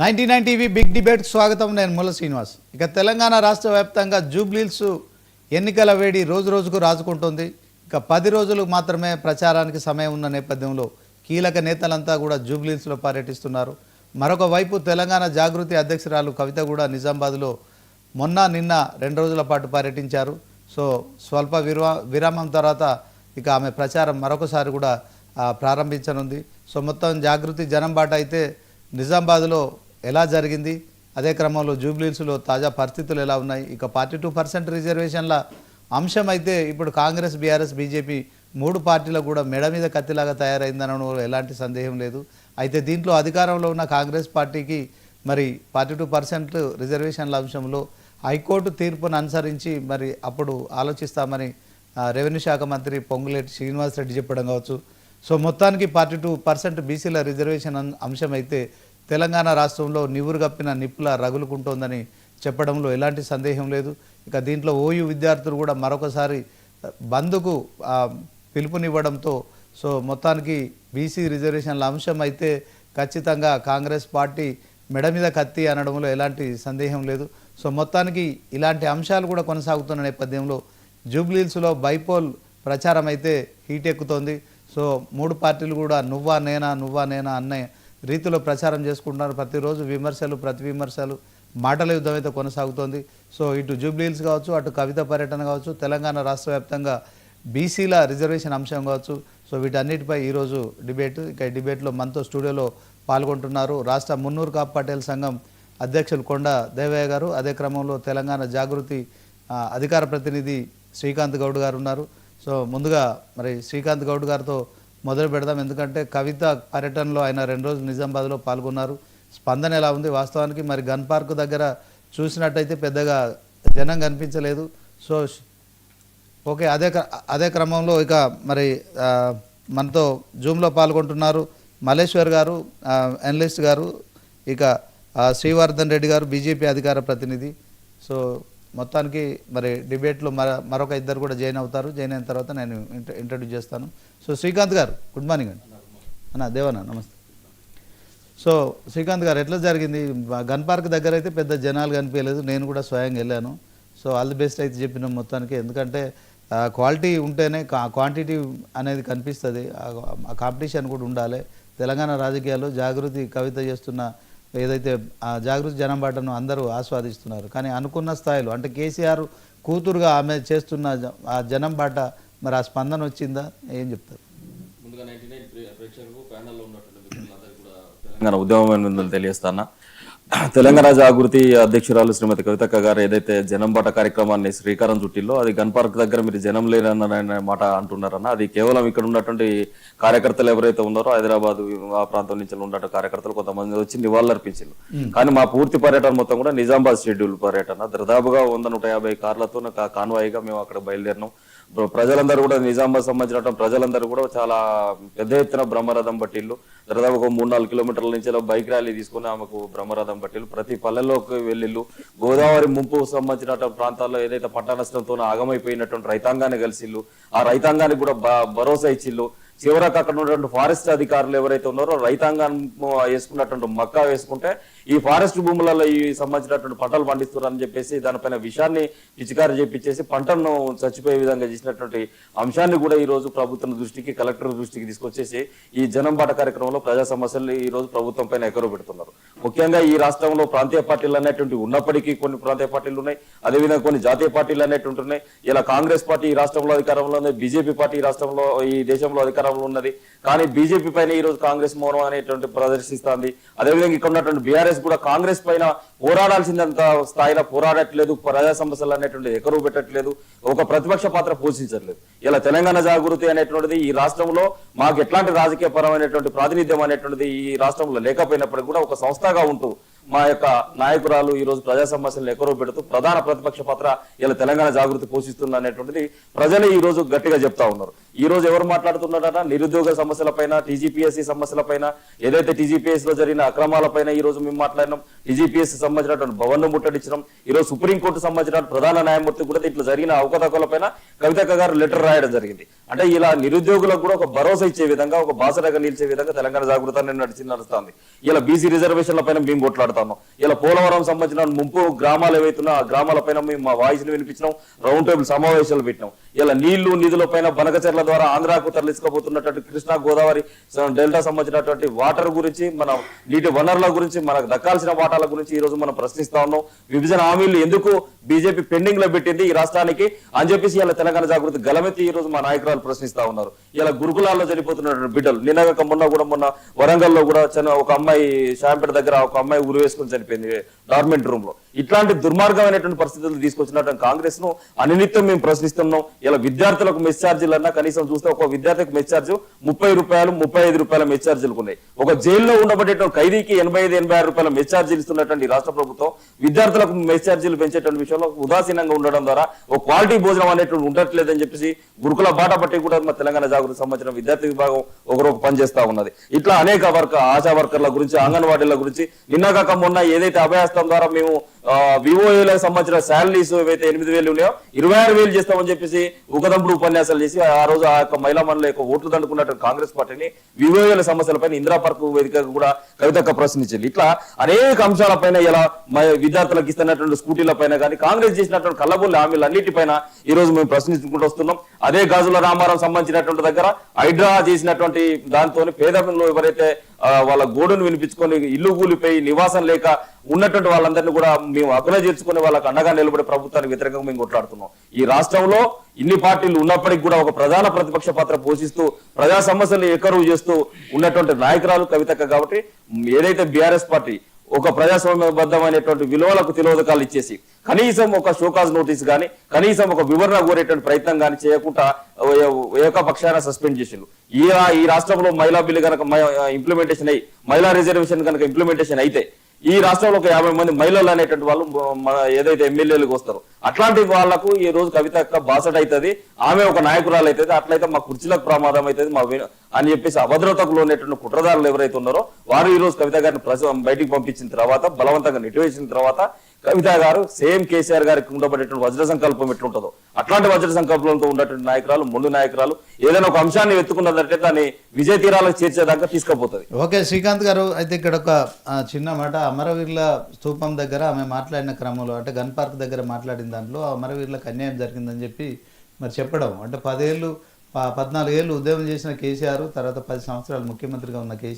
Ninety nine TV big డిబేట్కి స్వాగతం నేను ముల శ్రీనివాస్. ఇక తెలంగాణ రాష్ట్ర వ్యాప్తంగా జూబ్లీల్స్ ఎన్నికల వేడి రోజు రోజుకు రాజుకుంటుంది. ఇక పది రోజులు మాత్రమే ప్రచారానికి సమయం ఉన్న నేపథ్యంలో కీలక నేతలంతా కూడా జూబ్లీల్స్లో పర్యటిస్తున్నారు. మరొక వైపు తెలంగాణ జాగృతి అధ్యక్షురాలు కవిత కూడా నిజామాబాద్లో మొన్న నిన్న రెండు రోజుల పాటు పర్యటించారు. సో స్వల్ప విరా విరామం తర్వాత ఇక ఆమె ప్రచారం మరొకసారి కూడా ప్రారంభించనుంది. సో మొత్తం జాగృతి జనం బాట అయితే నిజామాబాద్లో ఎలా జరిగింది? అదే క్రమంలో జూబ్లీహిల్స్లో తాజా పరిస్థితులు ఎలా ఉన్నాయి? ఇక ఫార్టీ టూ పర్సెంట్ రిజర్వేషన్ల అంశం అయితే ఇప్పుడు కాంగ్రెస్ బీఆర్ఎస్ బీజేపీ మూడు పార్టీలకు కూడా మెడ మీద కత్తిలాగా తయారైందనడం ఎలాంటి సందేహం లేదు. అయితే దీంట్లో అధికారంలో ఉన్న కాంగ్రెస్ పార్టీకి మరి ఫార్టీ టూ పర్సెంట్ రిజర్వేషన్ల అంశంలో హైకోర్టు తీర్పును అనుసరించి మరి అప్పుడు ఆలోచిస్తామని రెవెన్యూ శాఖ మంత్రి పొంగులేటి శ్రీనివాస్ రెడ్డి చెప్పడం కావచ్చు. సో మొత్తానికి ఫార్టీ టూ పర్సెంట్ బీసీల రిజర్వేషన్ అంశం అయితే తెలంగాణ రాష్ట్రంలో నివురు కప్పిన నిప్పుల రగులుకుంటోందని చెప్పడంలో ఎలాంటి సందేహం లేదు. ఇక దీంట్లో ఓయూ విద్యార్థులు కూడా మరొకసారి బంద్కు పిలుపునివ్వడంతో సో మొత్తానికి బీసీ రిజర్వేషన్ల అంశం అయితే ఖచ్చితంగా కాంగ్రెస్ పార్టీ మెడ మీద కత్తి అనడంలో ఎలాంటి సందేహం లేదు. సో మొత్తానికి ఇలాంటి అంశాలు కూడా కొనసాగుతున్న నేపథ్యంలో జూబ్లీహిల్స్లో బైపోల్ ప్రచారం అయితే హీట్ ఎక్కుతోంది సో మూడు పార్టీలు కూడా నువ్వా నేనా నువ్వా నేనా అనే రీతిలో ప్రచారం చేసుకుంటున్నారు. ప్రతిరోజు విమర్శలు ప్రతి విమర్శలు మాటల యుద్ధం అయితే కొనసాగుతోంది. సో ఇటు జూబ్లీహిల్స్ కావచ్చు అటు కవిత పర్యటన కావచ్చు తెలంగాణ రాష్ట్ర వ్యాప్తంగా బీసీల రిజర్వేషన్ అంశం కావచ్చు. సో వీటన్నిటిపై ఈరోజు డిబేట్ ఇక డిబేట్లో మనతో స్టూడియోలో పాల్గొంటున్నారు. రాష్ట్ర మున్నూరు కాప్ పటేల్ సంఘం అధ్యక్షులు కొండ దేవయ్య గారు. అదే క్రమంలో తెలంగాణ జాగృతి అధికార ప్రతినిధి శ్రీకాంత్ గౌడ్ గారు ఉన్నారు. సో ముందుగా మరి శ్రీకాంత్ గౌడ్ గారితో మొదలు పెడదాం. ఎందుకంటే కవిత పర్యటనలో ఆయన రెండు రోజులు నిజామాబాద్లో పాల్గొన్నారు. స్పందన ఎలా ఉంది? వాస్తవానికి మరి గన్ పార్క్ దగ్గర చూసినట్టయితే పెద్దగా జనం కనిపించలేదు. సో ఓకే అదే క్ర- అదే క్రమంలో ఇక మరి మనతో జూమ్లో పాల్గొంటున్నారు మల్లేశ్వర్ గారు అనలిస్ట్ గారు ఇక శ్రీవర్ధన్ రెడ్డి గారు బీజేపీ అధికార ప్రతినిధి. సో మొత్తానికి మరి డిబేట్లో మర మరొక ఇద్దరు కూడా జాయిన్ అవుతారు. జాయిన్ అయిన తర్వాత నేను ఇంట్రడ్యూస్ చేస్తాను. సో శ్రీకాంత్ గారు గుడ్ మార్నింగ్ అండి. అన్న దేవన్న నమస్తే. సో శ్రీకాంత్ గారు ఎట్లా జరిగింది? గన్ పార్క్ దగ్గర అయితే పెద్ద జనాలు కనిపించలేదు. నేను కూడా స్వయంగా వెళ్ళాను. సో ఆల్ ది బెస్ట్ అయితే చెప్పిన మొత్తానికి. ఎందుకంటే క్వాలిటీ ఉంటేనే క్వాంటిటీ అనేది కనిపిస్తుంది. ఆ కాంపిటీషన్ కూడా ఉండాలి. తెలంగాణ రాజకీయాల్లో జాగృతి కవిత చేస్తున్న ఏదైతే ఆ జాగృతి జనం బాటను అందరూ ఆస్వాదిస్తున్నారు. కానీ అనుకున్న స్థాయిలో అంటే కేసీఆర్ కూతురుగా ఆమె చేస్తున్న ఆ జనం బాట మరి ఆ స్పందన వచ్చిందా? ఏం చెప్తారు? ముందుగా నైన్టీ నైన్ ప్రేక్షకులకు ప్యానల్లో ఉన్నటువంటి మిత్రులందరికీ కూడా తెలంగాణ ఉద్యమం ఉందని తెలియస్తానా? తెలంగాణ జాగృతి అధ్యక్షురాలు శ్రీమతి కవితక్క గారు ఏదైతే జనం బాట కార్యక్రమాన్ని శ్రీకారం చుట్టిల్లో అది గన్ పార్క్ దగ్గర మీరు జనం లేరన్న మాట అంటున్నారన్న అది కేవలం ఇక్కడ ఉన్నటువంటి కార్యకర్తలు ఎవరైతే ఉన్నారో హైదరాబాద్ ఆ ప్రాంతం నుంచి ఉన్న కార్యకర్తలు కొంతమంది వచ్చి నివాళులర్పించారు కానీ మా పూర్తి పర్యటన మొత్తం కూడా నిజామాబాద్ షెడ్యూల్ పర్యటన. దాదాపుగా వంద నూట యాభై కార్లతో కాన్వాయిగా మేము అక్కడ బయలుదేరినాం. ప్ర- ప్రజలందరూ కూడా నిజామాబాద్ సంబంధించిన ప్రజలందరూ కూడా చాలా పెద్ద ఎత్తున బ్రహ్మరథం పట్టిల్లు. దాదాపు ఒక మూడు నాలుగు కిలోమీటర్ల నుంచి బైక్ ర్యాలీ తీసుకుని ఆమెకు బ్రహ్మరథం పట్టిల్లు. ప్రతి పల్లెల్లోకి వెళ్ళిళ్ళు గోదావరి ముంపు సంబంధించిన ప్రాంతాల్లో ఏదైతే పంట నష్టంతో ఆగమైపోయినటువంటి రైతాంగాన్ని కలిసిళ్ళు ఆ రైతాంగానికి కూడా భరోసా ఇచ్చిళ్ళు చివరకు అక్కడ ఉన్నటువంటి ఫారెస్ట్ అధికారులు ఎవరైతే ఉన్నారో రైతాంగం వేసుకున్నటువంటి మక్కా వేసుకుంటే ఈ ఫారెస్ట్ భూములలో ఈ సంబంధించినటువంటి పంటలు పండిస్తున్నారని చెప్పేసి దానిపైన విషయాన్ని పిచికారి చేపించేసి పంటను చచ్చిపోయే విధంగా చేసినటువంటి అంశాన్ని కూడా ఈ రోజు ప్రభుత్వం దృష్టికి కలెక్టర్ దృష్టికి తీసుకొచ్చేసి ఈ జనం బాట కార్యక్రమంలో ప్రజా సమస్యలు ఈ రోజు ప్రభుత్వం పైన ఎకరో పెడుతున్నారు ముఖ్యంగా ఈ రాష్ట్రంలో ప్రాంతీయ పార్టీలు అనేటువంటి ఉన్నప్పటికీ కొన్ని ప్రాంతీయ పార్టీలు ఉన్నాయి. అదేవిధంగా కొన్ని జాతీయ పార్టీలు అనేటువంటి ఉన్నాయి. ఇలా కాంగ్రెస్ పార్టీ ఈ రాష్ట్రంలో అధికారంలో ఉంది బీజేపీ పార్టీ ఈ రాష్ట్రంలో ఈ దేశంలో అధికారంలో ఉన్నది. కానీ బీజేపీ పైన ఈ రోజు కాంగ్రెస్ మౌనం అనేటువంటి ప్రదర్శిస్తుంది. అదేవిధంగా ఇక్కడ ఉన్నటువంటి బీఆర్ఎస్ కూడా కాంగ్రెస్ పైన పోరాడాల్సిందంత స్థాయిలో పోరాడట్లేదు ప్రజా సమస్యలు అనేటువంటి ఎకరువు పెట్టట్లేదు ఒక ప్రతిపక్ష పాత్ర పోషించట్లేదు. ఇలా తెలంగాణ జాగృతి అనేటువంటిది ఈ రాష్ట్రంలో మాకు ఎట్లాంటి రాజకీయ పరమైనటువంటి ప్రాతినిధ్యం అనేటువంటిది ఈ రాష్ట్రంలో లేకపోయినప్పటికీ కూడా ఒక సంస్థగా ఉంటూ మా యొక్క నాయకురాలు ఈ రోజు ప్రజా సమస్యలను ఎకరో పెడుతూ ప్రధాన ప్రతిపక్ష పాత్ర ఇలా తెలంగాణ జాగృతి పోషిస్తుంది అనేటువంటిది ప్రజలే ఈ రోజు గట్టిగా చెప్తా ఉన్నారు. ఈ రోజు ఎవరు మాట్లాడుతున్నారట? నిరుద్యోగ సమస్యలపైన టీజీపీఎస్సీ సమస్యలపైన ఏదైతే టీజీపీఎస్లో జరిగిన అక్రమాలపైన ఈ రోజు మేము మాట్లాడినాం టీజీపీఎస్సీ సంబంధించినటువంటి భవన్ ముట్టడించడం రోజు సుప్రీంకోర్టు సంబంధించిన ప్రధాన న్యాయమూర్తి కూడా ఇట్లా జరిగిన అవకతవకల పైన కవితక్క గారు లెటర్ రాయడం జరిగింది. అంటే ఇలా నిరుద్యోగులకు కూడా ఒక భరోసా ఇచ్చే విధంగా ఒక బాసటగా నిలిచే విధంగా తెలంగాణ జాగృతాన్ని నడిచి నడుస్తుంది. ఇలా బీసీ రిజర్వేషన్ల పైన మేము కొట్లాడుతాము ఇలా పోలవరం సంబంధించిన ముంపు గ్రామాలు ఏవైతున్నా ఆ గ్రామాల పైన మేము మా వాయిస్ వినిపించినాం రౌండ్ టేబుల్ సమావేశాలు పెట్టినాం. ఇలా నీళ్ళు నిధుల పైన బనకచెర్ల ద్వారా ఆంధ్రాకు తరలించుకోబోతున్నటువంటి కృష్ణా గోదావరి డెల్టా సంబంధించినటువంటి వాటర్ గురించి మన నీటి వనరుల గురించి మనకు దక్కాల్సిన వాటాల గురించి ఈ రోజు మనం ప్రశ్నిస్తా ఉన్నాం. విభజన హామీలు ఎందుకు బీజేపీ పెండింగ్లో పెట్టింది ఈ రాష్ట్రానికి? అని చెప్పేసి ఇలా తెలంగాణ జాగృతి గలమెత్తి ఈ రోజు మా నాయకురాలు ప్రశ్నిస్తా ఉన్నారు. ఇలా గురుకులాల్లో చనిపోతున్నటువంటి బిడ్డలు నిన్నగాక మొన్న కూడా మొన్న వరంగల్లో కూడా ఒక అమ్మాయి శాంపేట దగ్గర ఒక అమ్మాయి ఉరి వేసుకుని చనిపోయింది డార్మెంట్ రూమ్లో ఇట్లాంటి దుర్మార్గమైనటువంటి పరిస్థితులు తీసుకొచ్చినటువంటి కాంగ్రెస్ను అనినిత్యం మేము ప్రశ్నిస్తున్నాం. ఇలా విద్యార్థులకు మెస్ ఛార్జీలు అన్నా కనీసం చూస్తే ఒక విద్యార్థికి మెస్ ఛార్జ్ ముప్పై రూపాయలు ముప్పై ఐదు రూపాయల మెస్ ఛార్జీలు ఉన్నాయి. ఒక జైల్లో ఉండబడేటువంటి ఖైదీకి ఎనభై ఐదు ఎనభై ఆరు రూపాయల మెస్ ఛార్జీలు ఇస్తున్నటువంటి రాష్ట్ర ప్రభుత్వం విద్యార్థులకు మెస్ ఛార్జీలు పెంచేటువంటి విషయంలో ఉదాసీనంగా ఉండడం ద్వారా ఒక క్వాలిటీ భోజనం అనేటువంటి ఉండట్లేదని చెప్పేసి గురుకుల బాట పట్టి కూడా మా తెలంగాణ జాగృతి సంబంధించిన విద్యార్థి విభాగం ఒకరు పనిచేస్తా ఉన్నది. ఇట్లా అనేక వర్క ఆశా వర్కర్ల గురించి అంగన్వాడీల గురించి నిన్నగాక మొన్న ఏదైతే అభయాస్తం ద్వారా మేము వివోఏలకు సంబంధించిన శాలరీస్ ఏవైతే ఎనిమిది వేలు ఉన్నాయో ఇరవై ఆరు వేలు చేస్తామని చెప్పేసి ఉగదంపుడు ఉపన్యాసాలు చేసి ఆ రోజు ఆ యొక్క మహిళా మండలి యొక్క ఓట్లు దండుకున్నట్టు కాంగ్రెస్ పార్టీని వివోఏల సమస్యలపైన ఇందిరా పార్క్ వేదిక కూడా కవితక్క ప్రశ్నించింది. ఇట్లా అనేక అంశాలపైన ఇలా విద్యార్థులకు ఇస్తున్నటువంటి స్కూటీల పైన కానీ కాంగ్రెస్ చేసినటువంటి కళ్ళబొల్లి హామీలు అన్నిటిపైన ఈ రోజు మేము ప్రశ్నించుకుంటూ వస్తున్నాం. అదే గాజుల రామారావు సంబంధించినటువంటి దగ్గర హైడ్రా చేసినటువంటి దాంతో పేదలు ఎవరైతే వాళ్ళ గోడును వినిపించుకొని ఇల్లు కూలిపోయి నివాసం లేక ఉన్నటువంటి వాళ్ళందరినీ కూడా మేము అగ్న చేర్చుకుని వాళ్ళకి అండగా నిలబడే ప్రభుత్వానికి వ్యతిరేకంగా మేము కొట్లాడుతున్నాం. ఈ రాష్ట్రంలో ఇన్ని పార్టీలు ఉన్నప్పటికీ కూడా ఒక ప్రధాన ప్రతిపక్ష పాత్ర పోషిస్తూ ప్రజా సమస్యలు ఎకరువు చేస్తూ ఉన్నటువంటి నాయకురాలు కవితక్క కాబట్టి ఏదైతే బీఆర్ఎస్ పార్టీ ఒక ప్రజాస్వామ్యబద్ధమైనటువంటి విలువలకు తిలోదకాలు ఇచ్చేసి కనీసం ఒక షోకాజ్ నోటీస్ గాని కనీసం ఒక వివరణ కోరేటువంటి ప్రయత్నం గాని చేయకుండా ఏ- ఏకపక్షాన సస్పెండ్ చేసిండు ఈ ఈ రాష్ట్రంలో మహిళా బిల్లు కనుక ఇంప్లిమెంటేషన్ అయ్యి మహిళా రిజర్వేషన్ కనుక ఇంప్లిమెంటేషన్ అయితే ఈ రాష్ట్రంలో ఒక యాభై మంది మహిళలు అనేటువంటి వాళ్ళు ఏదైతే ఎమ్మెల్యేలకు వస్తారు అట్లాంటి వాళ్ళకు ఈ రోజు కవిత యొక్క బాసట అవుతుంది. ఆమె ఒక నాయకురాలు అవుతుంది. అట్లయితే మా కుర్చీలకు ప్రమాదం అవుతుంది. మా అని చెప్పేసి అభద్రతకు లోనేటువంటి కుట్రదారులు ఎవరైతే ఉన్నారో వారు ఈ రోజు కవిత గారిని బయటికి పంపించిన తర్వాత బలవంతంగా నెట్టివేసిన తర్వాత కవిత గారు సేమ్ కేసీఆర్ గారికి ఉండబడేటువంటి వజ్ర సంకల్పం ఎట్లుంటుందో అట్లాంటి వజ్ర సంకల్పంతో ఉన్నటువంటి నాయకురాలు ముందు నాయకురాలు ఏదైనా ఒక అంశాన్ని ఎత్తుకున్నదంటే దాన్ని విజయ తీరాలకు చేర్చేదాకా తీసుకుపోతుంది. ఓకే శ్రీకాంత్ గారు అయితే ఇక్కడ ఒక చిన్న మాట. అమరవీరుల స్థూపం దగ్గర ఆమె మాట్లాడిన క్రమంలో అంటే గన్ పార్క్ దగ్గర మాట్లాడిన దాంట్లో అమరవీరులకు అన్యాయం జరిగిందని చెప్పి మరి చెప్పడం. అంటే పదేళ్ళు పద్నాలుగు పద్నాలుగేళ్ళు ఉద్యమం చేసిన కేసీఆర్ తర్వాత పది సంవత్సరాలు ముఖ్యమంత్రిగా ఉన్న కేసీఆర్